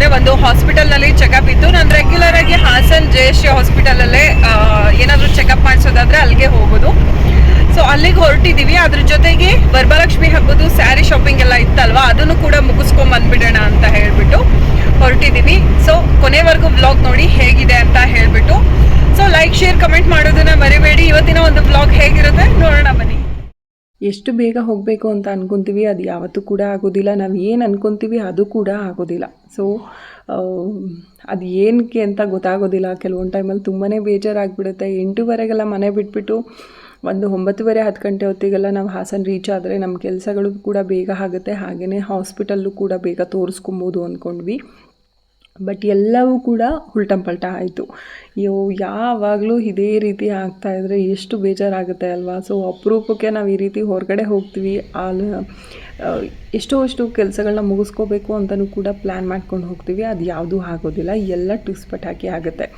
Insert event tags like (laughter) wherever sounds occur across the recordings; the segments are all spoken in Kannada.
ಅಂದ್ರೆ ಒಂದು ಹಾಸ್ಪಿಟಲ್ನಲ್ಲಿ ಚೆಕಪ್ ಇತ್ತು. ನಾನು ರೆಗ್ಯುಲರ್ ಆಗಿ ಹಾಸನ್ ಜೆ ಹಾಸ್ಪಿಟಲ್ ಅಲ್ಲೇ ಹಾಸ್ಪಿಟಲಲ್ಲೇ ಏನಾದರೂ ಚೆಕಪ್ ಮಾಡಿಸೋದಾದರೆ ಅಲ್ಲಿಗೆ ಹೋಗೋದು. ಸೊ ಅಲ್ಲಿಗೆ ಹೊರಟಿದೀವಿ. ಅದ್ರ ಜೊತೆಗೆ ವರಮಹಾಲಕ್ಷ್ಮಿ ಹಬ್ಬದು ಸ್ಯಾರಿ ಶಾಪಿಂಗ್ ಎಲ್ಲ ಇತ್ತಲ್ವಾ? ಅದನ್ನು ಕೂಡ ಮುಗಿಸ್ಕೊಂಡ್ ಬಂದ್ಬಿಡೋಣ ಅಂತ ಹೇಳ್ಬಿಟ್ಟು ಹೊರಟಿದ್ದೀವಿ ಸೊ ಕೊನೆವರೆಗೂ ಬ್ಲಾಗ್ ನೋಡಿ ಹೇಗಿದೆ ಅಂತ ಹೇಳ್ಬಿಟ್ಟು. ಸೊ ಲೈಕ್ ಶೇರ್ ಕಮೆಂಟ್ ಮಾಡೋದನ್ನ ಮರಿಬೇಡಿ. ಇವತ್ತಿನ ಒಂದು ಬ್ಲಾಗ್ ಹೇಗಿರುತ್ತೆ ನೋಡೋಣ ಬನ್ನಿ. ಎಷ್ಟು ಬೇಗ ಹೋಗಬೇಕು ಅಂತ ಅಂದ್ಕೊತೀವಿ ಅದು ಯಾವತ್ತೂ ಕೂಡ ಆಗೋದಿಲ್ಲ. ನಾವು ಏನು ಅಂದ್ಕೊತೀವಿ ಅದು ಕೂಡ ಆಗೋದಿಲ್ಲ. ಸೊ ಅದು ಏನಕ್ಕೆ ಅಂತ ಗೊತ್ತಾಗೋದಿಲ್ಲ. ಕೆಲವೊಂದು ಟೈಮಲ್ಲಿ ತುಂಬಾ ಬೇಜಾರಾಗಿಬಿಡುತ್ತೆ. ಎಂಟೂವರೆಗೆಲ್ಲ ಮನೆ ಬಿಟ್ಬಿಟ್ಟು ಒಂದು ಒಂಬತ್ತುವರೆ, ಹತ್ತು ಗಂಟೆ ಹೊತ್ತಿಗೆಲ್ಲ ನಾವು ಹಾಸನ ರೀಚ್ ಆದರೆ ನಮ್ಮ ಕೆಲಸಗಳು ಕೂಡ ಬೇಗ ಆಗುತ್ತೆ. ಹಾಗೆಯೇ ಹಾಸ್ಪಿಟಲ್ಲು ಕೂಡ ಬೇಗ ತೋರಿಸ್ಕೊಬೋದು ಅಂದ್ಕೊಂಡ್ವಿ ಬಟ್ ಎಲ್ಲವೂ ಕೂಡ ಉಲ್ಟಂಪಲ್ಟ ಆಯಿತು. ಅಯ್ಯೋ ಯಾವಾಗಲೂ ಇದೇ ರೀತಿ ಆಗ್ತಾ ಇದ್ರೆ ಎಷ್ಟು ಬೇಜಾರಾಗುತ್ತೆ ಅಲ್ವಾ? ಸೊ ಅಪರೂಪಕ್ಕೆ ನಾವು ಈ ರೀತಿ ಹೊರಗಡೆ ಹೋಗ್ತೀವಿ. ಅಲ್ಲಿ ಎಷ್ಟೋ ಅಷ್ಟು ಕೆಲಸಗಳನ್ನ ಮುಗಿಸ್ಕೋಬೇಕು ಅಂತಲೂ ಕೂಡ ಪ್ಲ್ಯಾನ್ ಮಾಡ್ಕೊಂಡು ಹೋಗ್ತೀವಿ. ಅದು ಯಾವುದೂ ಆಗೋದಿಲ್ಲ. ಎಲ್ಲ ಟುಸ್ ಪಟಾಕಿ ಆಗುತ್ತೆ.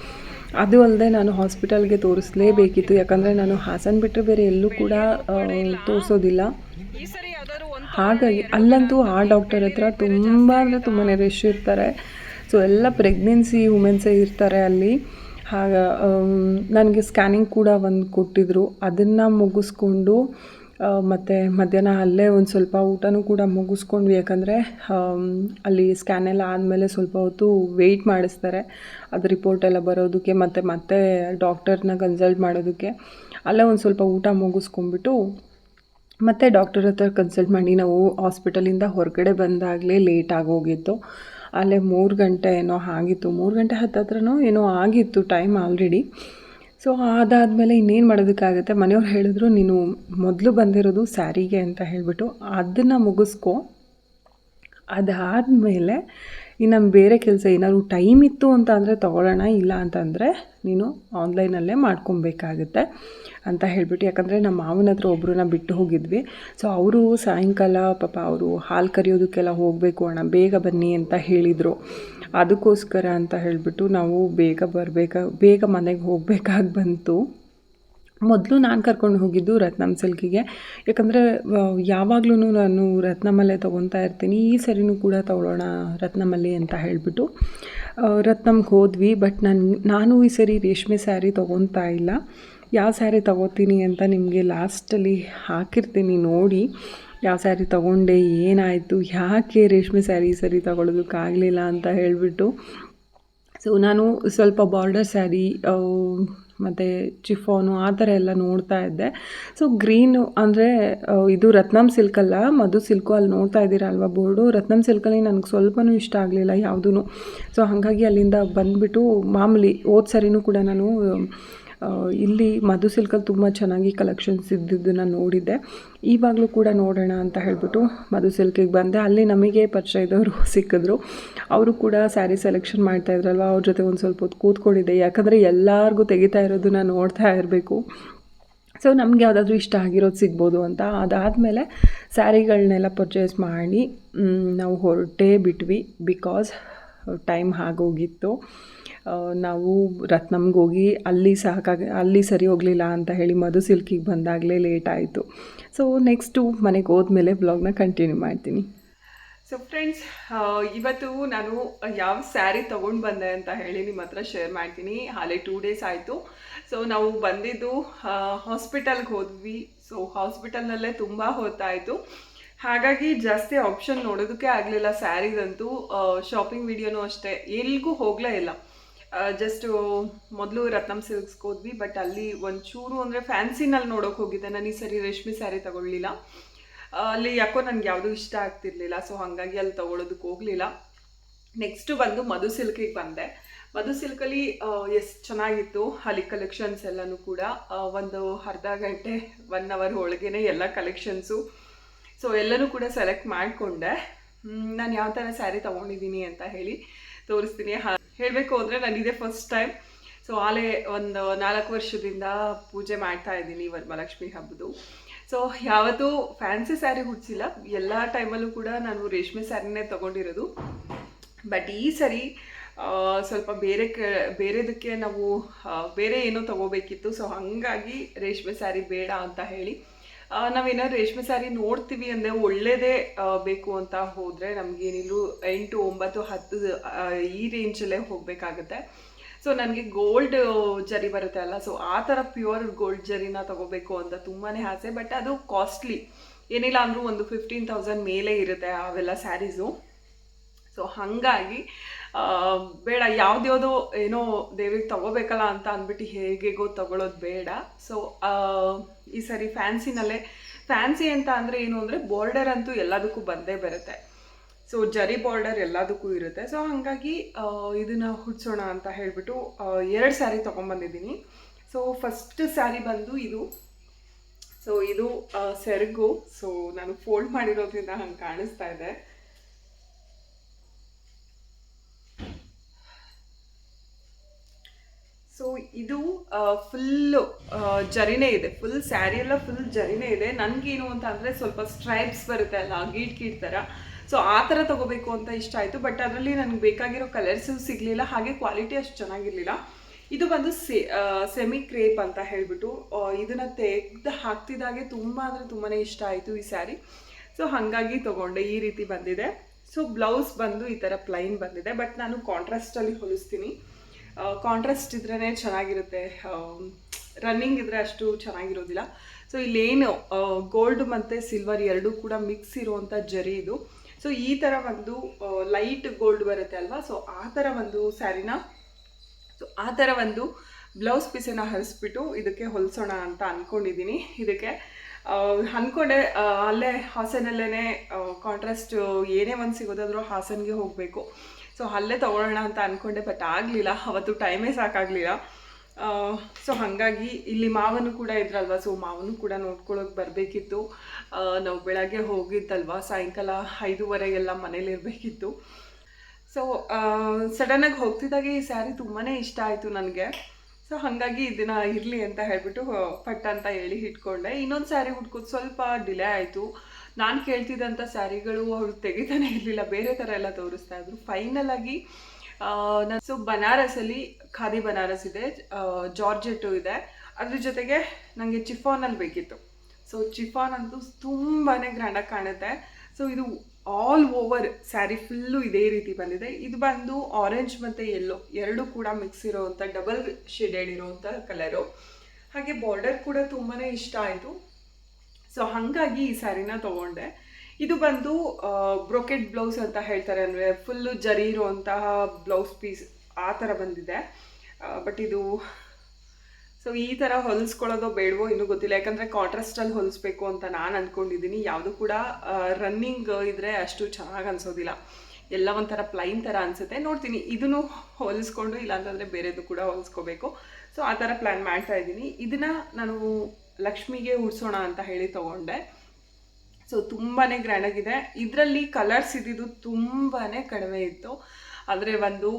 ಅದು ಅಲ್ಲದೆ ನಾನು ಹಾಸ್ಪಿಟಲ್ಗೆ ತೋರಿಸಲೇಬೇಕಿತ್ತು. ಯಾಕಂದರೆ ನಾನು ಹಾಸನ ಬಿಟ್ಟರೆ ಬೇರೆ ಎಲ್ಲೂ ಕೂಡ ತೋರಿಸೋದಿಲ್ಲ. ಹಾಗಾಗಿ ಅಲ್ಲಂತೂ ಆ ಡಾಕ್ಟರ್ ಹತ್ರ ತುಂಬ ಅಂದರೆ ತುಂಬಾ ರಶ್ ಇರ್ತಾರೆ. ಸೊ ಎಲ್ಲ ಪ್ರೆಗ್ನೆನ್ಸಿ ವುಮೆನ್ಸೇ ಇರ್ತಾರೆ ಅಲ್ಲಿ. ಹಾಗ ನನಗೆ ಸ್ಕ್ಯಾನಿಂಗ್ ಕೂಡ ಒಂದು ಕೊಟ್ಟಿದ್ದರು ಅದನ್ನು ಮುಗಿಸ್ಕೊಂಡು ಮತ್ತು ಮಧ್ಯಾಹ್ನ ಅಲ್ಲೇ ಒಂದು ಸ್ವಲ್ಪ ಊಟನೂ ಕೂಡ ಮುಗಿಸ್ಕೊಂಡ್ವಿ. ಯಾಕಂದರೆ ಅಲ್ಲಿ ಸ್ಕ್ಯಾನ್ ಎಲ್ಲ ಆದಮೇಲೆ ಸ್ವಲ್ಪ ಹೊತ್ತು ವೆಯ್ಟ್ ಮಾಡಿಸ್ತಾರೆ. ಅದು ರಿಪೋರ್ಟ್ ಎಲ್ಲ ಬರೋದಕ್ಕೆ ಮತ್ತು, ಮತ್ತೆ ಡಾಕ್ಟರ್ನ ಕನ್ಸಲ್ಟ್ ಮಾಡೋದಕ್ಕೆ. ಅಲ್ಲೇ ಒಂದು ಸ್ವಲ್ಪ ಊಟ ಮುಗಿಸ್ಕೊಂಡ್ಬಿಟ್ಟು, ಮತ್ತು ಡಾಕ್ಟರ್ ಹತ್ರ ಕನ್ಸಲ್ಟ್ ಮಾಡಿ ನಾವು ಹಾಸ್ಪಿಟಲಿಂದ ಹೊರಗಡೆ ಬಂದಾಗಲೇ ಲೇಟ್ ಆಗೋಗಿತ್ತು. ಅಲ್ಲೇ ಮೂರು ಗಂಟೆ ಏನೋ ಆಗಿತ್ತು. ಮೂರು ಗಂಟೆ ಹತ್ತತ್ರನೋ ಏನೋ ಆಗಿತ್ತು ಟೈಮ್ ಆಲ್ರೆಡಿ ಸೊ ಅದಾದಮೇಲೆ ಇನ್ನೇನು ಮಾಡೋದಕ್ಕಾಗುತ್ತೆ? ಮನೆಯವ್ರು ಹೇಳಿದ್ರು, ನೀನು ಮೊದಲು ಬಂದಿರೋದು ಸ್ಯಾರಿಗೆ ಅಂತ ಹೇಳಿಬಿಟ್ಟು ಅದನ್ನು ಮುಗಿಸ್ಕೊ. ಅದಾದಮೇಲೆ ಇನ್ನು ಬೇರೆ ಕೆಲಸ ಏನಾದರೂ ಟೈಮ್ ಇತ್ತು ಅಂತ ಅಂದರೆ ತೊಗೊಳ್ಳೋಣ, ಇಲ್ಲ ಅಂತಂದರೆ ನೀನು ಆನ್ಲೈನಲ್ಲೇ ಮಾಡ್ಕೊಬೇಕಾಗುತ್ತೆ ಅಂತ ಹೇಳ್ಬಿಟ್ಟು. ಯಾಕಂದರೆ ನಮ್ಮ ಮಾವನ ಹತ್ರ ಒಬ್ಬರನ್ನ ಬಿಟ್ಟು ಹೋಗಿದ್ವಿ. ಸೊ ಅವರು ಸಾಯಂಕಾಲ ಪಾಪ ಅವರು ಹಾಲು ಕರೆಯೋದಕ್ಕೆಲ್ಲ ಹೋಗಬೇಕು, ಅಣ್ಣ ಬೇಗ ಬನ್ನಿ ಅಂತ ಹೇಳಿದರು. ಅದಕ್ಕೋಸ್ಕರ ಅಂತ ಹೇಳಿಬಿಟ್ಟು ನಾವು ಬೇಗ ಬರಬೇಕು, ಬೇಗ ಮನೆಗೆ ಹೋಗಬೇಕಾಗಿ ಬಂತು. ಮೊದಲು ನಾನು ಕರ್ಕೊಂಡು ಹೋಗಿದ್ದು ರತ್ನಂ ಸಿಲ್ಕಿಗೆ. ಯಾಕಂದರೆ ಯಾವಾಗಲೂ ನಾನು ರತ್ನಮಲ್ಲೇ ತೊಗೊತಾ ಇರ್ತೀನಿ. ಈ ಸರಿನೂ ಕೂಡ ತೊಗೊಳ್ಳೋಣ ರತ್ನಮಲ್ಲಿ ಅಂತ ಹೇಳಿಬಿಟ್ಟು ರತ್ನಮ್ಗೆ ಹೋದ್ವಿ. ಬಟ್ ನಾನು ನಾನು ಈ ಸರಿ ರೇಷ್ಮೆ ಸ್ಯಾರಿ ತೊಗೊತಾ ಇಲ್ಲ. ಯಾವ ಸ್ಯಾರಿ ತೊಗೋತೀನಿ ಅಂತ ನಿಮಗೆ ಲಾಸ್ಟಲ್ಲಿ ಹಾಕಿರ್ತೀನಿ ನೋಡಿ. ಯಾವ ಸ್ಯಾರಿ ತೊಗೊಂಡೆ, ಏನಾಯಿತು, ಯಾಕೆ ರೇಷ್ಮೆ ಸ್ಯಾರಿ ಈ ಸರಿ ತೊಗೊಳೋದಕ್ಕಾಗಲಿಲ್ಲ ಅಂತ ಹೇಳಿಬಿಟ್ಟು. ಸೊ, ನಾನು ಸ್ವಲ್ಪ ಬಾರ್ಡರ್ ಸ್ಯಾರಿ ಮತ್ತು ಚಿಫೋನು ಆ ಥರ ಎಲ್ಲ ನೋಡ್ತಾ ಇದ್ದೆ. ಸೊ ಗ್ರೀನು ಅಂದರೆ ಇದು ರತ್ನಂ ಸಿಲ್ಕಲ್ಲ ಮಧು ಸಿಲ್ಕು ಅಲ್ಲಿ ನೋಡ್ತಾ ಇದ್ದೀರಾ ಅಲ್ವಾ ಬೋರ್ಡು ರತ್ನಂ ಸಿಲ್ಕಲ್ಲಿ ನನಗೆ ಸ್ವಲ್ಪನೂ ಇಷ್ಟ ಆಗಲಿಲ್ಲ ಯಾವುದೂ ಸೊ ಹಾಗಾಗಿ ಅಲ್ಲಿಂದ ಬಂದುಬಿಟ್ಟು ಮಾಮೂಲಿ ಹೋದ ಸರಿನೂ ಕೂಡ ನಾನು ಇಲ್ಲಿ ಮಧು ಸಿಲ್ಕಲ್ಲಿ ತುಂಬ ಚೆನ್ನಾಗಿ ಕಲೆಕ್ಷನ್ಸ್ ಇದ್ದಿದ್ದನ್ನು ನೋಡಿದ್ದೆ. ಈವಾಗಲೂ ಕೂಡ ನೋಡೋಣ ಅಂತ ಹೇಳಿಬಿಟ್ಟು ಮಧು ಸಿಲ್ಕಿಗೆ ಬಂದೆ. ಅಲ್ಲಿ ನಮಗೆ ಇದ್ದವರು (laughs) ಸಿಕ್ಕಿದ್ರು. ಅವರು ಕೂಡ ಸ್ಯಾರಿ ಸೆಲೆಕ್ಷನ್ ಮಾಡ್ತಾ ಇದ್ರಲ್ವ? ಅವ್ರ ಜೊತೆ ಒಂದು ಸ್ವಲ್ಪ ಹೊತ್ತು ಕೂತ್ಕೊಂಡಿದ್ದೆ. ಯಾಕಂದರೆ ಎಲ್ಲರಿಗೂ ತೆಗಿತಾ ಇರೋದನ್ನ ನೋಡ್ತಾ ಇರಬೇಕು. ಸೊ ನಮಗೆ ಯಾವುದಾದ್ರೂ ಇಷ್ಟ ಆಗಿರೋದು ಸಿಗ್ಬೋದು ಅಂತ. ಅದಾದಮೇಲೆ ಸ್ಯಾರಿಗಳನ್ನೆಲ್ಲ ಪರ್ಚೇಸ್ ಮಾಡಿ ನಾವು ಹೊರಟೇ ಬಿಟ್ವಿ. ಬಿಕಾಸ್ ಟೈಮ್ ಆಗೋಗಿತ್ತು. ನಾವು ರತ್ನಮ್ಗೆ ಹೋಗಿ ಅಲ್ಲಿ ಸಾಕಾಗ, ಅಲ್ಲಿ ಸರಿ ಹೋಗಲಿಲ್ಲ ಅಂತ ಹೇಳಿ ಮಧು ಸಿಲ್ಕಿಗೆ ಬಂದಾಗಲೇ ಲೇಟ್ ಆಯಿತು. ಸೊ ನೆಕ್ಸ್ಟು ಮನೆಗೆ ಹೋದ್ಮೇಲೆ ಬ್ಲಾಗ್ನ ಕಂಟಿನ್ಯೂ ಮಾಡ್ತೀನಿ. ಸೊ ಫ್ರೆಂಡ್ಸ್ ಇವತ್ತು ನಾನು ಯಾವ ಸ್ಯಾರಿ ತೊಗೊಂಡು ಬಂದೆ ಅಂತ ಹೇಳಿ ನಿಮ್ಮ ಹತ್ರ ಶೇರ್ ಮಾಡ್ತೀನಿ. ಹಾಲೆ ಟೂ ಡೇಸ್ ಆಯಿತು. ಸೊ ನಾವು ಬಂದಿದ್ದು ಹಾಸ್ಪಿಟಲ್ಗೆ ಹೋದ್ವಿ. ಸೊ ಹಾಸ್ಪಿಟಲ್ನಲ್ಲೇ ತುಂಬ ಹೊತ್ತಾಯಿತು. ಹಾಗಾಗಿ ಜಾಸ್ತಿ ಆಪ್ಷನ್ ನೋಡೋದಕ್ಕೆ ಆಗಲಿಲ್ಲ ಸ್ಯಾರಿದಂತೂ ಶಾಪಿಂಗ್ ವಿಡಿಯೋನೂ ಅಷ್ಟೇ. ಎಲ್ಲಿಗೂ ಹೋಗಲೇ ಇಲ್ಲ. ಜಸ್ಟ್ ಮೊದಲು ರತ್ನಂ ಸಿಲ್ಕ್ಸ್ಗೆ ಹೋದ್ವಿ ಬಟ್ ಅಲ್ಲಿ ಒಂಚೂರು ಅಂದರೆ ಫ್ಯಾನ್ಸಿನಲ್ಲಿ ನೋಡೋಕೆ ಹೋಗಿದ್ದೆ. ನಾನು ಈ ಸರಿ ರೇಷ್ಮೆ ಸ್ಯಾರಿ ತಗೊಳ್ಳಿಲ್ಲ. ಅಲ್ಲಿ ಯಾಕೋ ನನಗೆ ಯಾವುದೂ ಇಷ್ಟ ಆಗ್ತಿರ್ಲಿಲ್ಲ ಸೊ ಹಾಗಾಗಿ ಅಲ್ಲಿ ತಗೊಳ್ಳೋದಕ್ಕೆ ಹೋಗಲಿಲ್ಲ. ನೆಕ್ಸ್ಟು ಬಂದು ಮಧು ಸಿಲ್ಕಿಗೆ ಬಂದೆ. ಮಧು ಸಿಲ್ಕಲ್ಲಿ ಎಷ್ಟು ಚೆನ್ನಾಗಿತ್ತು. ಅಲ್ಲಿ ಕಲೆಕ್ಷನ್ಸ್ ಎಲ್ಲನೂ ಕೂಡ ಒಂದು ಅರ್ಧ ಗಂಟೆ ಒನ್ ಅವರ್ ಒಳಗೇನೆ ಎಲ್ಲ ಕಲೆಕ್ಷನ್ಸು ಸೊ ಎಲ್ಲನೂ ಕೂಡ ಸೆಲೆಕ್ಟ್ ಮಾಡಿಕೊಂಡೆ. ನಾನು ಯಾವ ಥರ ಸ್ಯಾರಿ ತೊಗೊಂಡಿದ್ದೀನಿ ಅಂತ ಹೇಳಿ ತೋರಿಸ್ತೀನಿ. ಹೇಳಬೇಕು ಅಂದರೆ ನಾನು ಇದೇ ಫಸ್ಟ್ ಟೈಮ್ ಸೊ ಆಲೇ ಒಂದು ನಾಲ್ಕು ವರ್ಷದಿಂದ ಪೂಜೆ ಮಾಡ್ತಾ ಇದ್ದೀನಿ ವರಮಹಾಲಕ್ಷ್ಮಿ ಹಬ್ಬದು. ಸೊ ಯಾವತ್ತೂ ಫ್ಯಾನ್ಸಿ ಸ್ಯಾರಿ ಹುಡ್ಸಿಲ್ಲ. ಎಲ್ಲ ಟೈಮಲ್ಲೂ ಕೂಡ ನಾನು ರೇಷ್ಮೆ ಸ್ಯಾರಿನೇ ತೊಗೊಂಡಿರೋದು. ಬಟ್ ಈ ಸರಿ ಸ್ವಲ್ಪ ಬೇರೆ ಕ, ಬೇರೆದಕ್ಕೆ ನಾವು ಬೇರೆ ಏನೋ ತಗೋಬೇಕಿತ್ತು. ಸೊ ಹಾಗಾಗಿ ರೇಷ್ಮೆ ಸ್ಯಾರಿ ಬೇಡ ಅಂತ ಹೇಳಿ ಆ, ನಾವೇನಾದ್ರು ರೇಷ್ಮೆ ಸಾರಿ ನೋಡ್ತೀವಿ ಅಂದರೆ ಒಳ್ಳೇದೇ ಬೇಕು ಅಂತ ಹೋದರೆ ನಮಗೇನಿಲ್ಲೂ ಎಂಟು ಒಂಬತ್ತು ಹತ್ತು ಈ ರೇಂಜಲ್ಲೇ ಹೋಗಬೇಕಾಗತ್ತೆ. ಸೊ ನನಗೆ ಗೋಲ್ಡ್ ಜರಿ ಬರುತ್ತೆ ಅಲ್ಲ. ಸೊ ಆ ಥರ ಪ್ಯೂರ್ ಗೋಲ್ಡ್ ಜರಿನ ತಗೋಬೇಕು ಅಂತ ತುಂಬಾ ಆಸೆ. ಬಟ್ ಅದು ಕಾಸ್ಟ್ಲಿ ಏನಿಲ್ಲ ಅಂದರೂ ಒಂದು ಫಿಫ್ಟೀನ್ ತೌಸಂಡ್ ಮೇಲೆ ಇರುತ್ತೆ ಅವೆಲ್ಲ ಸ್ಯಾರೀಸು ಸೊ ಹಾಗಾಗಿ ಬೇಡ ಯಾವ್ದ್ಯಾವುದೋ ಏನೋ ದೇವಿಗೆ ತಗೋಬೇಕಲ್ಲ ಅಂತ ಅಂದ್ಬಿಟ್ಟು ಹೇಗೆಗೋ ತಗೊಳ್ಳೋದು ಬೇಡ. ಸೊ ಈ ಸರಿ ಫ್ಯಾನ್ಸಿನಲ್ಲೇ, ಫ್ಯಾನ್ಸಿ ಅಂತ ಅಂದರೆ ಏನು ಅಂದರೆ ಬಾರ್ಡರ್ ಅಂತೂ ಎಲ್ಲದಕ್ಕೂ ಬಂದೇ ಬರುತ್ತೆ. ಸೊ ಜರಿ ಬಾರ್ಡರ್ ಎಲ್ಲದಕ್ಕೂ ಇರುತ್ತೆ. ಸೊ ಹಾಗಾಗಿ ಇದನ್ನು ಇದನ್ನ ಹುಡ್ಸೋಣ ಅಂತ ಹೇಳಿಬಿಟ್ಟು ಎರಡು ಸ್ಯಾರಿ ತೊಗೊಂಬಂದಿದ್ದೀನಿ. ಸೊ ಫಸ್ಟ್ ಸ್ಯಾರಿ ಬಂದು ಇದು. ಸೊ ಇದು ಸೆರಗು. ಸೊ ನಾನು ಫೋಲ್ಡ್ ಮಾಡಿರೋದ್ರಿಂದ ಹಂಗೆ ಕಾಣಿಸ್ತಾ ಇದೆ. ಸೊ ಇದು ಫುಲ್ಲು ಜರಿನೇ ಇದೆ. ಫುಲ್ ಸ್ಯಾರಿ ಎಲ್ಲ ಫುಲ್ ಜರಿನೇ ಇದೆ. ನನಗೇನು ಅಂತ ಅಂದರೆ ಸ್ವಲ್ಪ ಸ್ಟ್ರೈಪ್ಸ್ ಬರುತ್ತೆ ಅಲ್ಲ, ಗೀಟ್ ಗೀಟ್ ಥರ ಸೊ ಆ ಥರ ತೊಗೋಬೇಕು ಅಂತ ಇಷ್ಟ ಆಯಿತು. ಬಟ್ ಅದರಲ್ಲಿ ನನಗೆ ಬೇಕಾಗಿರೋ ಕಲರ್ಸು ಸಿಗಲಿಲ್ಲ. ಹಾಗೆ ಕ್ವಾಲಿಟಿ ಅಷ್ಟು ಚೆನ್ನಾಗಿರಲಿಲ್ಲ. ಇದು ಬಂದು ಸೆಮಿ ಕ್ರೇಪ್ ಅಂತ ಹೇಳಿಬಿಟ್ಟು ಇದನ್ನು ತೆಗೆದು ಹಾಕ್ತಿದ್ದಾಗೆ ತುಂಬ ಅಂದರೆ ತುಂಬಾ ಇಷ್ಟ ಆಯಿತು ಈ ಸ್ಯಾರಿ ಸೊ ಹಾಗಾಗಿ ತೊಗೊಂಡೆ. ಈ ರೀತಿ ಬಂದಿದೆ. ಸೊ ಬ್ಲೌಸ್ ಬಂದು ಈ ಥರ ಪ್ಲೈನ್ ಬಂದಿದೆ. ಬಟ್ ನಾನು ಕಾಂಟ್ರಾಸ್ಟಲ್ಲಿ ಹೊಲಿಸ್ತೀನಿ. ಕಾಂಟ್ರಾಸ್ಟ್ ಇದ್ರೇ ಚೆನ್ನಾಗಿರುತ್ತೆ. ರನ್ನಿಂಗ್ ಇದ್ರೆ ಅಷ್ಟು ಚೆನ್ನಾಗಿರೋದಿಲ್ಲ. ಸೊ ಇಲ್ಲೇನು ಗೋಲ್ಡ್ ಮತ್ತು ಸಿಲ್ವರ್ ಎರಡೂ ಕೂಡ ಮಿಕ್ಸ್ ಇರುವಂಥ ಜರಿ ಇದು. ಸೊ ಈ ಥರ ಒಂದು ಲೈಟ್ ಗೋಲ್ಡ್ ಬರುತ್ತೆ ಅಲ್ವಾ? ಸೊ ಆ ಥರ ಒಂದು ಸ್ಯಾರಿನ ಸೊ ಆ ಥರ ಒಂದು ಬ್ಲೌಸ್ ಪೀಸನ್ನ ಹರಿಸ್ಬಿಟ್ಟು ಇದಕ್ಕೆ ಹೊಲಿಸೋಣ ಅಂತ ಅಂದ್ಕೊಂಡಿದ್ದೀನಿ ಇದಕ್ಕೆ ಅಂದ್ಕೊಂಡೆ ಅಲ್ಲೇ ಹಾಸನಲ್ಲೇ ಕಾಂಟ್ರಾಸ್ಟ್ ಏನೇ ಒಂದು ಸಿಗೋದಾದರೂ ಹಾಸನ್ಗೆ ಹೋಗಬೇಕು. ಸೊ ಅಲ್ಲೇ ತೊಗೊಳ್ಳೋಣ ಅಂತ ಅಂದ್ಕೊಂಡೆ ಬಟ್ ಆಗಲಿಲ್ಲ. ಅವತ್ತು ಟೈಮೇ ಸಾಕಾಗಲಿಲ್ಲ. ಸೊ ಹಾಗಾಗಿ ಇಲ್ಲಿ ಮಾವನು ಕೂಡ ಇದ್ರಲ್ವ? ಸೊ ಮಾವನು ಕೂಡ ನೋಡ್ಕೊಳ್ಳೋಕೆ ಬರಬೇಕಿತ್ತು. ನಾವು ಬೆಳಗ್ಗೆ ಹೋಗಿದ್ದಲ್ವ? ಸಾಯಂಕಾಲ ಐದೂವರೆಗೆಲ್ಲ ಮನೇಲಿ ಇರಬೇಕಿತ್ತು. ಸೊ ಸಡನ್ನಾಗಿ ಹೋಗ್ತಿದ್ದಾಗೆ ಈ ಸ್ಯಾರಿ ತುಂಬಾ ಇಷ್ಟ ಆಯಿತು ನನಗೆ. ಸೊ ಹಾಗಾಗಿ ಇದನ್ನ ಇರಲಿ ಅಂತ ಹೇಳ್ಬಿಟ್ಟು ಪಟ್ಟ ಅಂತ ಹೇಳಿ ಇಟ್ಕೊಂಡೆ. ಇನ್ನೊಂದು ಸ್ಯಾರಿ ಹುಡ್ಕೋದು ಸ್ವಲ್ಪ ಡಿಲೇ ಆಯಿತು. ನಾನು ಕೇಳ್ತಿದ್ದಂಥ ಸ್ಯಾರಿಗಳು ಅವ್ರು ತೆಗಿತಾನೆ ಇರಲಿಲ್ಲ. ಬೇರೆ ಥರ ಎಲ್ಲ ತೋರಿಸ್ತಾ ಇದ್ರು. ಫೈನಲ್ ಆಗಿ ನಾನು ಸೊ ಬನಾರಸಲ್ಲಿ ಖಾದಿ ಬನಾರಸ್ ಇದೆ. ಜಾರ್ಜೆಟ್ಟು ಇದೆ. ಅದ್ರ ಜೊತೆಗೆ ನನಗೆ ಚಿಫಾನಲ್ಲಿ ಬೇಕಿತ್ತು. ಸೊ ಚಿಫಾನ್ ಅಂತೂ ತುಂಬಾ ಗ್ರ್ಯಾಂಡಾಗಿ ಕಾಣುತ್ತೆ. ಸೊ ಇದು ಆಲ್ ಓವರ್ ಸ್ಯಾರಿ ಫುಲ್ಲು ಇದೇ ರೀತಿ ಬಂದಿದೆ. ಇದು ಬಂದು ಆರೆಂಜ್ ಮತ್ತು ಯೆಲ್ಲೋ ಎರಡೂ ಕೂಡ ಮಿಕ್ಸ್ ಇರೋವಂಥ ಡಬಲ್ ಶೇಡೆಡ್ ಇರೋವಂಥ ಕಲರು ಹಾಗೆ ಬಾರ್ಡರ್ ಕೂಡ ತುಂಬಾ ಇಷ್ಟ ಆಯಿತು. ಸೊ ಹಾಗಾಗಿ ಈ ಸ್ಯಾರಿನ ತೊಗೊಂಡೆ. ಇದು ಬಂದು ಬ್ರೋಕೆಟ್ ಬ್ಲೌಸ್ ಅಂತ ಹೇಳ್ತಾರೆ ಅಂದರೆ ಫುಲ್ಲು ಜರಿ ಇರುವಂತಹ ಬ್ಲೌಸ್ ಪೀಸ್ ಆ ಥರ ಬಂದಿದೆ. ಬಟ್ ಇದು ಸೊ ಈ ಥರ ಹೊಲಿಸ್ಕೊಳ್ಳೋದೋ ಬೇಡವೋ ಇನ್ನೂ ಗೊತ್ತಿಲ್ಲ. ಯಾಕಂದರೆ ಕಾಂಟ್ರಾಸ್ಟಲ್ಲಿ ಹೊಲಿಸ್ಬೇಕು ಅಂತ ನಾನು ಅಂದ್ಕೊಂಡಿದ್ದೀನಿ ಯಾವುದು ಕೂಡ ರನ್ನಿಂಗ್ ಇದ್ದರೆ ಅಷ್ಟು ಚೆನ್ನಾಗಿ ಅನಿಸೋದಿಲ್ಲ. ಎಲ್ಲ ಒಂಥರ ಪ್ಲೈನ್ ಥರ ಅನಿಸುತ್ತೆ. ನೋಡ್ತೀನಿ. ಇದನ್ನು ಹೊಲಿಸ್ಕೊಂಡು, ಇಲ್ಲಾಂತಂದರೆ ಬೇರೆದು ಕೂಡ ಹೊಲಿಸ್ಕೋಬೇಕು. ಸೊ ಆ ಥರ ಪ್ಲ್ಯಾನ್ ಮಾಡ್ತಾ ಇದ್ದೀನಿ. ಇದನ್ನು ನಾನು ಲಕ್ಷ್ಮಿಗೆ ಉಡ್ಸೋಣ ಅಂತ ಹೇಳಿ ತೊಗೊಂಡೆ. ಸೊ ತುಂಬಾ ಗ್ರ್ಯಾಂಡಾಗಿದೆ ಇದರಲ್ಲಿ ಕಲರ್ಸ್ ಇದ್ದಿದ್ದು ತುಂಬಾ ಕಡಿಮೆ ಇತ್ತು. ಅಂದರೆ ಒಂದು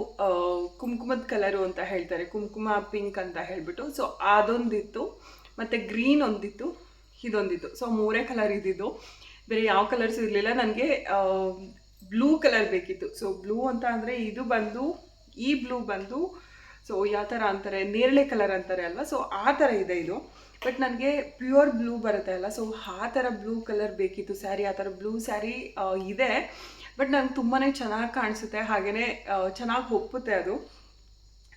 ಕುಂಕುಮದ ಕಲರು ಅಂತ ಹೇಳ್ತಾರೆ, ಕುಂಕುಮ ಪಿಂಕ್ ಅಂತ ಹೇಳ್ಬಿಟ್ಟು. ಸೊ ಅದೊಂದಿತ್ತು. ಮತ್ತು ಗ್ರೀನ್ ಒಂದಿತ್ತು, ಇದೊಂದಿತ್ತು. ಸೊ ಮೂರೇ ಕಲರ್ ಇದ್ದಿದ್ದು. ಬೇರೆ ಯಾವ ಕಲರ್ಸ್ ಇರಲಿಲ್ಲ. ನನಗೆ ಬ್ಲೂ ಕಲರ್ ಬೇಕಿತ್ತು. ಸೊ ಬ್ಲೂ ಅಂತ ಅಂದರೆ ಇದು ಬಂದು, ಈ ಬ್ಲೂ ಬಂದು ಸೊ ಯಾವ ಥರ ಅಂತಾರೆ, ನೇರಳೆ ಕಲರ್ ಅಂತಾರೆ ಅಲ್ವಾ? ಸೊ ಆ ಥರ ಇದೆ ಇದು. ಬಟ್ ನನಗೆ ಪ್ಯೂರ್ ಬ್ಲೂ ಬರುತ್ತೆ ಅಲ್ಲ. ಸೊ ಆ ಥರ ಬ್ಲೂ ಕಲರ್ ಬೇಕಿತ್ತು ಸ್ಯಾರಿ, ಆ ಥರ ಬ್ಲೂ ಸ್ಯಾರಿ ಇದೆ. ಬಟ್ ನಂಗೆ ತುಂಬಾ ಚೆನ್ನಾಗಿ ಕಾಣಿಸುತ್ತೆ ಹಾಗೆಯೇ ಚೆನ್ನಾಗಿ ಒಪ್ಪುತ್ತೆ ಅದು.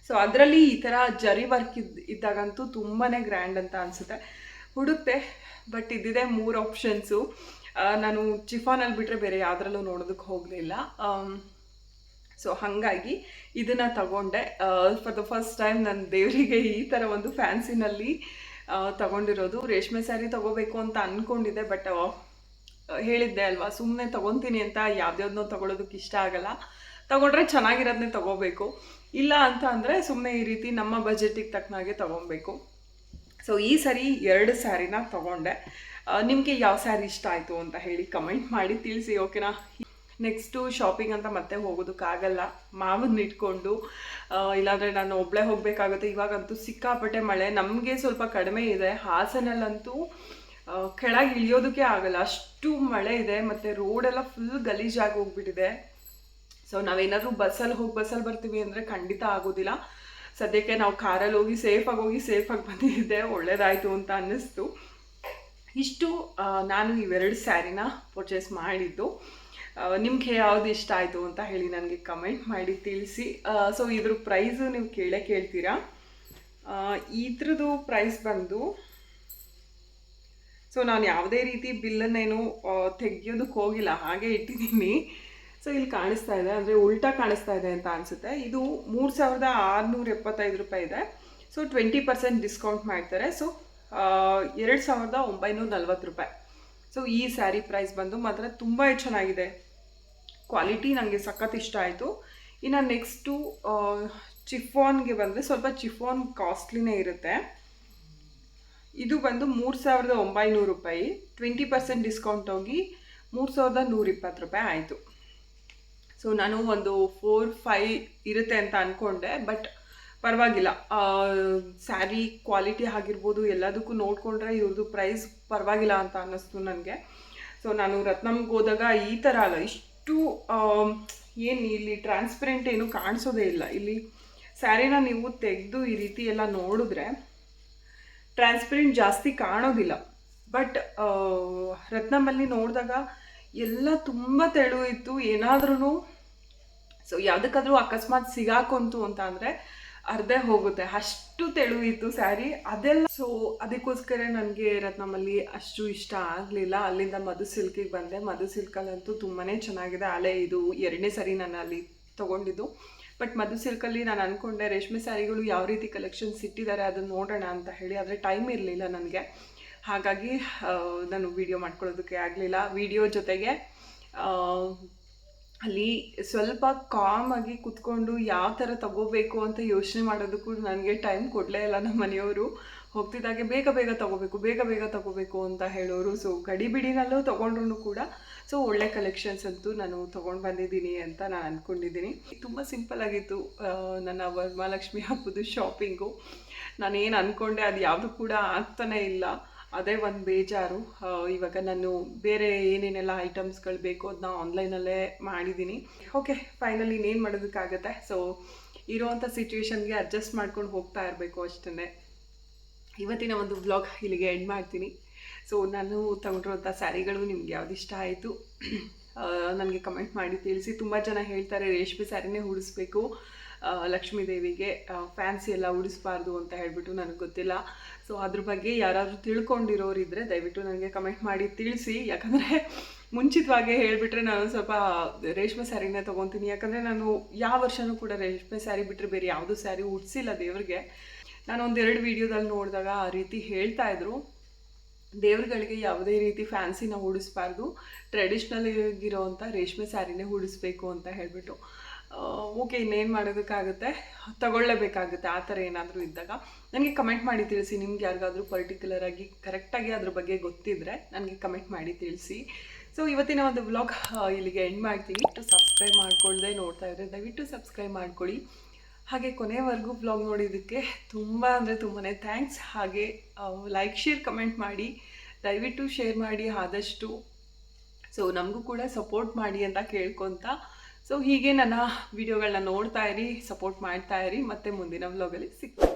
ಸೊ ಅದರಲ್ಲಿ ಈ ಥರ ಜರಿ ವರ್ಕ್ ಇದ್, ಇದ್ದಾಗಂತೂ ತುಂಬಾ ಗ್ರ್ಯಾಂಡ್ ಅಂತ ಅನಿಸುತ್ತೆ. ಹುಡುಕ್ತೆ, ಬಟ್ ಇದ್ದಿದೆ ಮೂರು ಆಪ್ಷನ್ಸು. ನಾನು ಚಿಫಾನಲ್ಲಿ ಬಿಟ್ಟರೆ ಬೇರೆ ಯಾವುದ್ರಲ್ಲೂ ನೋಡೋದಕ್ಕೆ ಹೋಗಲಿಲ್ಲ. ಸೊ, ಹಾಗಾಗಿ ಇದನ್ನು ತಗೊಂಡೆ. ಫಾರ್ ದ ಫಸ್ಟ್ ಟೈಮ್ ನನ್ನ ದೇವರಿಗೆ ಈ ಥರ ಒಂದು ಫ್ಯಾನ್ಸಿನಲ್ಲಿ ತಗೊಂಡಿರೋದು. ರೇಷ್ಮೆ ಸ್ಯಾರಿ ತಗೋಬೇಕು ಅಂತ ಅಂದ್ಕೊಂಡಿದ್ದೆ ಬಟ್ ಹೇಳಿದ್ದೆ ಅಲ್ವಾ ಸುಮ್ಮನೆ ತಗೊತೀನಿ ಅಂತ ಯಾವ್ದ್ಯಾವ್ದನ್ನೋ ತಗೊಳ್ಳೋದಕ್ಕೆ ಇಷ್ಟ ಆಗಲ್ಲ. ತಗೊಂಡ್ರೆ ಚೆನ್ನಾಗಿರೋದನ್ನೇ ತಗೋಬೇಕು. ಇಲ್ಲ ಅಂತ ಅಂದರೆ ಸುಮ್ಮನೆ ಈ ರೀತಿ ನಮ್ಮ ಬಜೆಟಿಗೆ ತಕ್ಕನಾಗೆ ತಗೊಬೇಕು. ಸೊ ಈ ಸರಿ ಎರಡು ಸ್ಯಾರಿನ ತಗೊಂಡೆ. ನಿಮಗೆ ಯಾವ ಸ್ಯಾರಿ ಇಷ್ಟ ಆಯಿತು ಅಂತ ಹೇಳಿ ಕಮೆಂಟ್ ಮಾಡಿ ತಿಳಿಸಿ ಓಕೆನಾ ನೆಕ್ಸ್ಟು ಶಾಪಿಂಗ್ ಅಂತ ಮತ್ತೆ ಹೋಗೋದಕ್ಕಾಗಲ್ಲ ಮಾವನ್ನ ಇಟ್ಕೊಂಡು ಇಲ್ಲಾಂದರೆ ನಾನು ಒಬ್ಬಳೇ ಹೋಗಬೇಕಾಗುತ್ತೆ. ಇವಾಗಂತೂ ಸಿಕ್ಕಾಪಟ್ಟೆ ಮಳೆ. ನಮಗೆ ಸ್ವಲ್ಪ ಕಡಿಮೆ ಇದೆ. ಹಾಸನಲ್ಲಂತೂ ಕೆಳಗೆ ಇಳಿಯೋದಕ್ಕೆ ಆಗಲ್ಲ. ಅಷ್ಟು ಮಳೆ ಇದೆ, ಮತ್ತು ರೋಡೆಲ್ಲ ಫುಲ್ ಗಲೀಜಾಗಿ ಹೋಗ್ಬಿಟ್ಟಿದೆ. ಸೊ ನಾವೇನಾದರೂ ಬಸ್ಸಲ್ಲಿ ಹೋಗಿ ಬಸ್ಸಲ್ಲಿ ಬರ್ತೀವಿ ಅಂದರೆ ಖಂಡಿತ ಆಗೋದಿಲ್ಲ. ಸದ್ಯಕ್ಕೆ ನಾವು ಕಾರಲ್ಲಿ ಹೋಗಿ ಸೇಫಾಗಿ ಹೋಗಿ ಸೇಫಾಗಿ ಬಂದಿದ್ದೆ. ಒಳ್ಳೇದಾಯಿತು ಅಂತ ಅನ್ನಿಸ್ತು. ಇಷ್ಟು ನಾನು ಇವೆರಡು ಸ್ಯಾರಿನ ಪರ್ಚೇಸ್ ಮಾಡಿದ್ದು. ನಿಮ್ಗೆ ಯಾವ್ದು ಇಷ್ಟ ಆಯಿತು ಅಂತ ಹೇಳಿ ನನಗೆ ಕಮೆಂಟ್ ಮಾಡಿ ತಿಳಿಸಿ. ಸೊ ಇದ್ರ ಪ್ರೈಸು ನೀವು ಕೇಳೇ ಕೇಳ್ತೀರಾ? ಇದ್ರದ್ದು ಪ್ರೈಸ್ ಬಂದು ಸೊ ನಾನು ಯಾವುದೇ ರೀತಿ ಬಿಲ್ಲನ್ನೇನು ತೆಗಿಯೋದಕ್ಕೆ ಹೋಗಿಲ್ಲ, ಹಾಗೆ ಇಟ್ಟಿದ್ದೀನಿ. ಸೊ ಇಲ್ಲಿ ಕಾಣಿಸ್ತಾ ಇದೆ, ಅಂದರೆ ಉಲ್ಟಾ ಕಾಣಿಸ್ತಾ ಇದೆ ಅಂತ ಅನಿಸುತ್ತೆ. ಇದು ಮೂರು ಸಾವಿರದ ಆರುನೂರ ಎಪ್ಪತ್ತೈದು ರೂಪಾಯಿ ಇದೆ. ಸೊ ಟ್ವೆಂಟಿ ಪರ್ಸೆಂಟ್ ಡಿಸ್ಕೌಂಟ್ ಮಾಡ್ತಾರೆ. ಸೊ ಎರಡು ಸಾವಿರದ ಒಂಬೈನೂರ ನಲ್ವತ್ತು ರೂಪಾಯಿ. ಸೊ ಈ ಸ್ಯಾರಿ ಪ್ರೈಸ್ ಬಂದು ಮಾತ್ರ ತುಂಬ ಚೆನ್ನಾಗಿದೆ. ಕ್ವಾಲಿಟಿ ನನಗೆ ಸಖತ್ ಇಷ್ಟ ಆಯಿತು. ಇನ್ನು ನೆಕ್ಸ್ಟು ಚಿಫಾನ್ಗೆ ಬಂದರೆ ಸ್ವಲ್ಪ ಚಿಫಾನ್ ಕಾಸ್ಟ್ಲಿನೇ ಇರುತ್ತೆ. ಇದು ಬಂದು ಮೂರು ಸಾವಿರದ ಒಂಬೈನೂರು ರೂಪಾಯಿ. ಟ್ವೆಂಟಿ ಪರ್ಸೆಂಟ್ ಡಿಸ್ಕೌಂಟ್ ಹೋಗಿ ಮೂರು ಸಾವಿರದ ನೂರಿಪ್ಪತ್ತು ರೂಪಾಯಿ ಆಯಿತು. ಸೊ ನಾನು ಒಂದು ಫೋರ್ ಫೈ ಇರುತ್ತೆ ಅಂತ ಅಂದ್ಕೊಂಡೆ ಬಟ್ ಪರವಾಗಿಲ್ಲ. ಸ್ಯಾರಿ ಕ್ವಾಲಿಟಿ ಆಗಿರ್ಬೋದು, ಎಲ್ಲದಕ್ಕೂ ನೋಡಿಕೊಂಡ್ರೆ ಇವ್ರದ್ದು ಪ್ರೈಸ್ ಪರವಾಗಿಲ್ಲ ಅಂತ ಅನ್ನಿಸ್ತು ನನಗೆ. ಸೊ ನಾನು ರತ್ನಮ್ಗೆ ಹೋದಾಗ ಈ ಥರ ಅಲ್ಲ, ಇಷ್ಟು ಏನು ಇಲ್ಲಿ ಟ್ರಾನ್ಸ್ಪರೆಂಟ್ ಏನು ಕಾಣಿಸೋದೇ ಇಲ್ಲ. ಇಲ್ಲಿ ಸ್ಯಾರಿನ ನೀವು ತೆಗೆದು ಈ ರೀತಿ ಎಲ್ಲ ನೋಡಿದ್ರೆ ಟ್ರಾನ್ಸ್ಪರೆಂಟ್ ಜಾಸ್ತಿ ಕಾಣೋದಿಲ್ಲ. ಬಟ್ ರತ್ನಮಲ್ಲಿ ನೋಡಿದಾಗ ಎಲ್ಲ ತುಂಬ ತೆಳು ಇತ್ತು. ಏನಾದ್ರೂ ಸೊ ಯಾವುದಕ್ಕಾದ್ರೂ ಅಕಸ್ಮಾತ್ ಸಿಗಾಕೊಂತು ಅಂತ ಅಂದರೆ ಅರ್ಧೇ ಹೋಗುತ್ತೆ. ಅಷ್ಟು ತೆಳು ಇತ್ತು ಸ್ಯಾರಿ. ಅದೆಲ್ಲ ಸೊ ಅದಕ್ಕೋಸ್ಕರ ನನಗೆ ರತ್ನಮಲ್ಲಿ ಅಷ್ಟು ಇಷ್ಟ ಆಗಲಿಲ್ಲ. ಅಲ್ಲಿಂದ ಮಧು ಸಿಲ್ಕಿಗೆ ಬಂದೆ. ಮಧು ಸಿಲ್ಕಲ್ಲಂತೂ ತುಂಬಾ ಚೆನ್ನಾಗಿದೆ. ಅಲೆ ಇದು ಎರಡನೇ ಸರಿ ನಾನು ಅಲ್ಲಿ ತೊಗೊಂಡಿದ್ದು. ಬಟ್ ಮಧು ಸಿಲ್ಕಲ್ಲಿ ನಾನು ಅಂದ್ಕೊಂಡೆ ರೇಷ್ಮೆ ಸ್ಯಾರಿಗಳು ಯಾವ ರೀತಿ ಕಲೆಕ್ಷನ್ಸ್ ಇಟ್ಟಿದ್ದಾರೆ ಅದನ್ನು ನೋಡೋಣ ಅಂತ ಹೇಳಿ, ಆದರೆ ಟೈಮ್ ಇರಲಿಲ್ಲ ನನಗೆ. ಹಾಗಾಗಿ ನಾನು ವಿಡಿಯೋ ಮಾಡ್ಕೊಳ್ಳೋದಕ್ಕೆ ಆಗಲಿಲ್ಲ. ವಿಡಿಯೋ ಜೊತೆಗೆ ಅಲ್ಲಿ ಸ್ವಲ್ಪ ಕಾಮಾಗಿ ಕುತ್ಕೊಂಡು ಯಾವ ಥರ ತಗೋಬೇಕು ಅಂತ ಯೋಚನೆ ಮಾಡೋದಕ್ಕೂ ನನಗೆ ಟೈಮ್ ಕೊಡಲೇ ಇಲ್ಲ ನಮ್ಮ ಮನೆಯವರು. ಹೋಗ್ತಿದ್ದಾಗೆ ಬೇಗ ಬೇಗ ತಗೋಬೇಕು, ಬೇಗ ಬೇಗ ತಗೋಬೇಕು ಅಂತ ಹೇಳೋರು. ಸೊ ಗಡಿಬಿಡಿನಲ್ಲೂ ತೊಗೊಂಡ್ರು ಕೂಡ ಸೊ ಒಳ್ಳೆ ಕಲೆಕ್ಷನ್ಸ್ ಅಂತೂ ನಾನು ತೊಗೊಂಡು ಬಂದಿದ್ದೀನಿ ಅಂತ ನಾನು ಅಂದ್ಕೊಂಡಿದ್ದೀನಿ ತುಂಬ ಸಿಂಪಲ್ ಆಗಿತ್ತು ನನ್ನ ವರಮಹಾಲಕ್ಷ್ಮಿ ಹಬ್ಬದ ಶಾಪಿಂಗು ನಾನೇನು ಅಂದ್ಕೊಂಡೆ ಅದು ಯಾವುದು ಕೂಡ ಆಗ್ತಾನೇ ಇಲ್ಲ. ಅದೇ ಒಂದು ಬೇಜಾರು. ಇವಾಗ ನಾನು ಬೇರೆ ಏನೇನೆಲ್ಲ ಐಟಮ್ಸ್ಗಳು ಬೇಕು ಅದನ್ನ ಆನ್ಲೈನಲ್ಲೇ ಮಾಡಿದ್ದೀನಿ. ಓಕೆ ಫೈನಲಿ ಇನ್ನೇನು ಮಾಡೋದಕ್ಕಾಗತ್ತೆ? ಸೊ ಇರೋವಂಥ ಸಿಚುವೇಶನ್ಗೆ ಅಡ್ಜಸ್ಟ್ ಮಾಡ್ಕೊಂಡು ಹೋಗ್ತಾ ಇರಬೇಕು ಅಷ್ಟೇ ಇವತ್ತಿನ ಒಂದು ವ್ಲಾಗ್ ಇಲ್ಲಿಗೆ ಎಂಡ್ ಮಾಡ್ತೀನಿ. ಸೊ ನಾನು ತಗೊಂಡಿರೋಂಥ ಸ್ಯಾರಿಗಳು ನಿಮ್ಗೆ ಯಾವ್ದು ಇಷ್ಟ ಆಯಿತು? ನನಗೆ ಕಮೆಂಟ್ ಮಾಡಿ ತಿಳಿಸಿ. ತುಂಬ ಜನ ಹೇಳ್ತಾರೆ, ರೇಷ್ಮೆ ಸ್ಯಾರಿನೇ ಉಡಿಸ್ಬೇಕು. ಲಕ್ಷ್ಮೀದೇವಿಗೆ ಲಕ್ಷ್ಮೀ ದೇವಿಗೆ ಫ್ಯಾನ್ಸಿ ಎಲ್ಲ ಉಡಿಸ್ಬಾರ್ದು ಅಂತ ಹೇಳಿಬಿಟ್ಟು ನನಗೆ ಗೊತ್ತಿಲ್ಲ. ಸೊ ಅದ್ರ ಬಗ್ಗೆ ಯಾರಾದರೂ ತಿಳ್ಕೊಂಡಿರೋರು ಇದ್ದರೆ ದಯವಿಟ್ಟು ನನಗೆ ಕಮೆಂಟ್ ಮಾಡಿ ತಿಳಿಸಿ. ಯಾಕಂದರೆ ಮುಂಚಿತವಾಗಿ ಹೇಳಿಬಿಟ್ರೆ ನಾನು ಸ್ವಲ್ಪ ರೇಷ್ಮೆ ಸ್ಯಾರಿನೇ ತೊಗೊತೀನಿ. ಯಾಕಂದರೆ ನಾನು ಯಾವ ವರ್ಷನೂ ಕೂಡ ರೇಷ್ಮೆ ಸ್ಯಾರಿ ಬಿಟ್ಟರೆ ಬೇರೆ ಯಾವುದೂ ಸ್ಯಾರಿ ಉಡಿಸಿಲ್ಲ ದೇವ್ರಿಗೆ. ನಾನು ಒಂದೆರಡು ವೀಡಿಯೋದಲ್ಲಿ ನೋಡಿದಾಗ ಆ ರೀತಿ ಹೇಳ್ತಾ ಇದ್ರು. ದೇವ್ರುಗಳಿಗೆ ಯಾವುದೇ ರೀತಿ ಫ್ಯಾನ್ಸಿನ ಉಡಿಸ್ಬಾರ್ದು. ಟ್ರೆಡಿಷ್ನಲ್ ಆಗಿರೋವಂಥ ರೇಷ್ಮೆ ಸ್ಯಾರಿನೇ ಉಡಿಸ್ಬೇಕು ಅಂತ ಹೇಳಿಬಿಟ್ಟು. ಓಕೆ ಇನ್ನೇನು ಮಾಡೋದಕ್ಕಾಗುತ್ತೆ? ತಗೊಳ್ಳೇಬೇಕಾಗುತ್ತೆ, ಆ ಥರ ಏನಾದರೂ ಇದ್ದಾಗ. ನನಗೆ ಕಮೆಂಟ್ ಮಾಡಿ ತಿಳಿಸಿ, ನಿಮ್ಗೆ ಯಾರಿಗಾದರೂ ಪರ್ಟಿಕ್ಯುಲರ್ ಆಗಿ ಕರೆಕ್ಟಾಗಿ ಅದ್ರ ಬಗ್ಗೆ ಗೊತ್ತಿದ್ದರೆ ನನಗೆ ಕಮೆಂಟ್ ಮಾಡಿ ತಿಳಿಸಿ. ಸೊ ಇವತ್ತಿನ ಒಂದು ವ್ಲಾಗ್ ಇಲ್ಲಿಗೆ ಎಂಡ್ ಮಾಡ್ತೀನಿ. ಸಬ್ಸ್ಕ್ರೈಬ್ ಮಾಡ್ಕೊಳ್ಳದೆ ನೋಡ್ತಾ ಇದ್ದರೆ ದಯವಿಟ್ಟು ಸಬ್ಸ್ಕ್ರೈಬ್ ಮಾಡ್ಕೊಳ್ಳಿ. ಹಾಗೆ ಕೊನೆವರೆಗೂ ಬ್ಲಾಗ್ ನೋಡಿದ್ದಕ್ಕೆ ತುಂಬ ಅಂದರೆ ತುಂಬಾ ಥ್ಯಾಂಕ್ಸ್ ಹಾಗೆ ಲೈಕ್ ಶೇರ್ ಕಮೆಂಟ್ ಮಾಡಿ, ದಯವಿಟ್ಟು ಶೇರ್ ಮಾಡಿ ಆದಷ್ಟು. ಸೊ ನಮಗೂ ಕೂಡ ಸಪೋರ್ಟ್ ಮಾಡಿ ಅಂತ ಕೇಳ್ಕೊತ. ಸೊ ಹೀಗೆ ನನ್ನ ವಿಡಿಯೋಗಳನ್ನ ನೋಡ್ತಾ ಇರಿ ಸಪೋರ್ಟ್ ಮಾಡ್ತಾ ಇರಿ. ಮತ್ತೆ ಮುಂದಿನ ವ್ಲಾಗಲ್ಲಿ ಸಿಗ್ತೀನಿ.